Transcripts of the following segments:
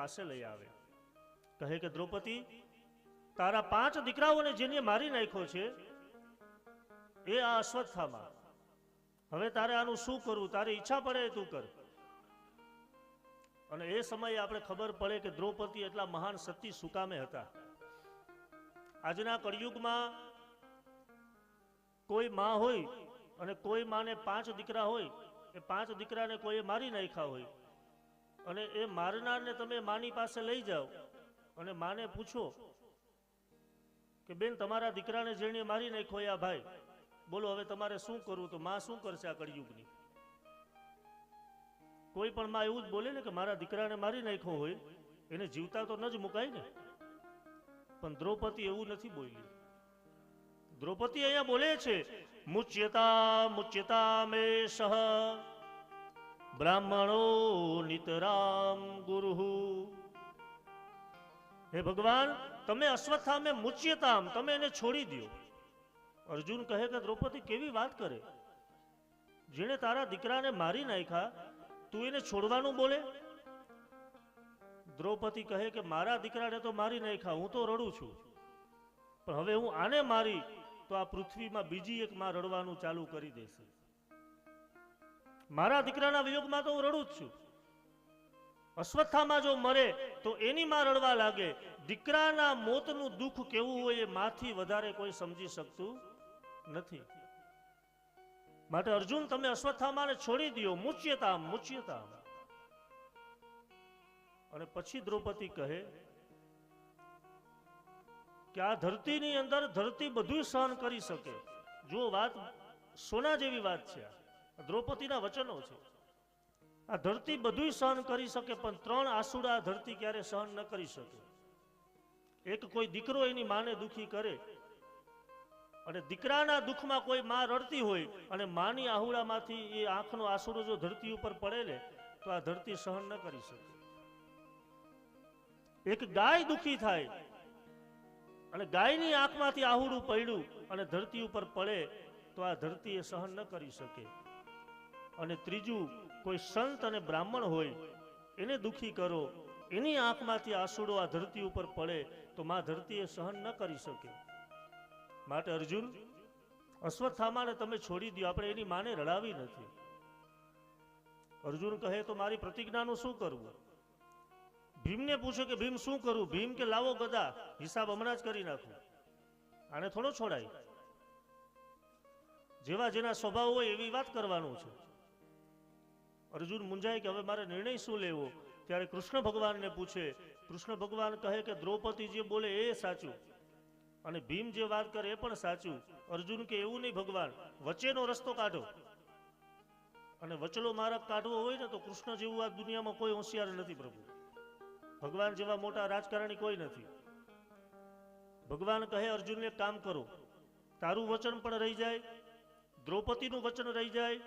પાસે લઈ આવે. કહે કે, દ્રૌપદી, તારા પાંચ દીકરાઓને જેને મારી નાખ્યો છે, એ આ અશ્વત્થામાં હવે તારે આનું શું કરવું? તારી ઈચ્છા પડે તું કર. અને એ સમયે આપણે ખબર પડે કે દ્રૌપદી એટલા મહાન સતી સુકામે હતા. આજના કળિયુગમાં કોઈ માં હોય અને કોઈ માને પાંચ દીકરા હોય, એ પાંચ દીકરાને કોઈએ મારી નાખ્યા હોય. અને એ મારનારને તમે માની પાસે લઈ જાઓ. અને માને પૂછો કે, બેન, તમારા દીકરાને જેણે મારી નાખ્યો આ ભાઈ? બોલો, હવે તમારે શું કરવું? તો માં શું કરશે આ કળિયુગની? કોઈ પણ માં એવું જ બોલે ને કે, મારા દીકરાને મારી નાખ્યો હોય, એને જીવતા તો ન જ મુકાય ને. પણ દ્રૌપદી એવું નથી બોલી દ્રૌપદી અહીંયા બોલે છે, મુચ્યતા મુચ્યતા મે સહ બ્રાહ્મણો નિતરામ ગુરુ હે ભગવાન, તમે અશ્વત્થામે મુચ્યતામ, તમે એને છોડી દો અર્જુન કહે કે દ્રૌપદી કેવી વાત કરે? જેણે તારા દીકરાને મારી નાખ્યા, તું એને છોડવાનું બોલે? દ્રૌપદી કહે કે મારા દીકરાને તો મારી નાખ્યા, હું તો રડું છું. પણ હવે હું આને મારી, તો આ પૃથ્વીમાં બીજી એક માં રડવાનું ચાલુ કરી દેશે. મારા દીકરાના વિયોગમાં તો હું રડું જ છું. અશ્વત્થામાં જો મરે, તો એની માં રડવા લાગે. દીકરાના મોતનું દુઃખ કેવું હોય એ માથી વધારે કોઈ સમજી શકતું નથી. માટે અર્જુન, તમે અશ્વત્થામાને છોડી દો મુચ્યતા મુચ્યતા અને પછી દ્રૌપદી કહે કે આ ધરતીની અંદર ધરતી બધું સહન કરી શકે. જો વાત સોના જેવી વાત છે આ. દ્રૌપદીના વચનો છે. આ ધરતી બધું સહન કરી શકે, પણ ત્રણ આસુડા ધરતી ક્યારે સહન ન કરી શકે? એક કોઈ દીકરો એની માને દુખી કરે અને દીકરાના દુઃખમાં કોઈ માં રડતી હોય અને માની આહુડામાંથી એ આંખનો આસુડો જો ધરતી ઉપર પડે ને, તો આ ધરતી સહન ન કરી શકે. એક ગાય દુખી થાય અને ગાયની આંખમાંથી આહુડું પડ્યું અને ધરતી ઉપર પડે, તો આ ધરતી એ સહન ન કરી શકે. અને ત્રીજું, કોઈ સંત અને બ્રાહ્મણ હોય, એને દુખી કરો, એની આંખમાંથી આંસુડો આ ધરતી ઉપર પડે, તો મા ધરતી એ સહન ન કરી શકે. માટે અર્જુન, અશ્વત્થામાને તમે છોડી દો આપણે એની માને રડાવી નથી. અર્જુન કહે, તો મારી પ્રતિજ્ઞાનું શું કરવું? ભીમને પૂછે કે, ભીમ, શું કરું? ભીમ કે લાવો ગદા? હિસાબ હમણાં જ કરી નાખું. આને થોડો છોડાય. જેવા જેના સ્વભાવ હોય એવી વાત કરવાનું છે. અર્જુન મુંજાય કે હવે મારે નિર્ણય શું લેવો? ત્યારે કૃષ્ણ ભગવાનને પૂછે, કૃષ્ણ ભગવાન કહે કે દ્રૌપદી જે બોલે એ સાચું. અને ભીમ જે વાત કરે એ પણ સાચું. અર્જુન કે, એવું નહીં ભગવાન, વચ્ચેનો રસ્તો કાઢો. અને વચલો માર્ગ કાઢવો હોય ને તો કૃષ્ણ જેવું આ દુનિયામાં કોઈ હોશિયાર નથી પ્રભુ. ભગવાન જેવા મોટા રાજકારણી કોઈ નથી. ભગવાન કહે અર્જુનને કામ કરો. તારું વચન પણ રહી જાય, દ્રૌપદીનું વચન રહી જાય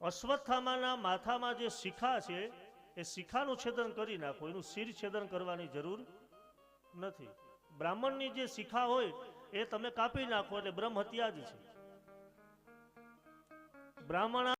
અશ્વત્થામાના માથામાં જે શિખા છે, એ શિખાનું છેદન કરી નાખો. એનું શિર છેદન કરવાની જરૂર નથી. બ્રાહ્મણની જે શિખા હોય, એ તમે કાપી નાખો એટલે બ્રહ્મ હત્યા જ છે. બ્રાહ્મણ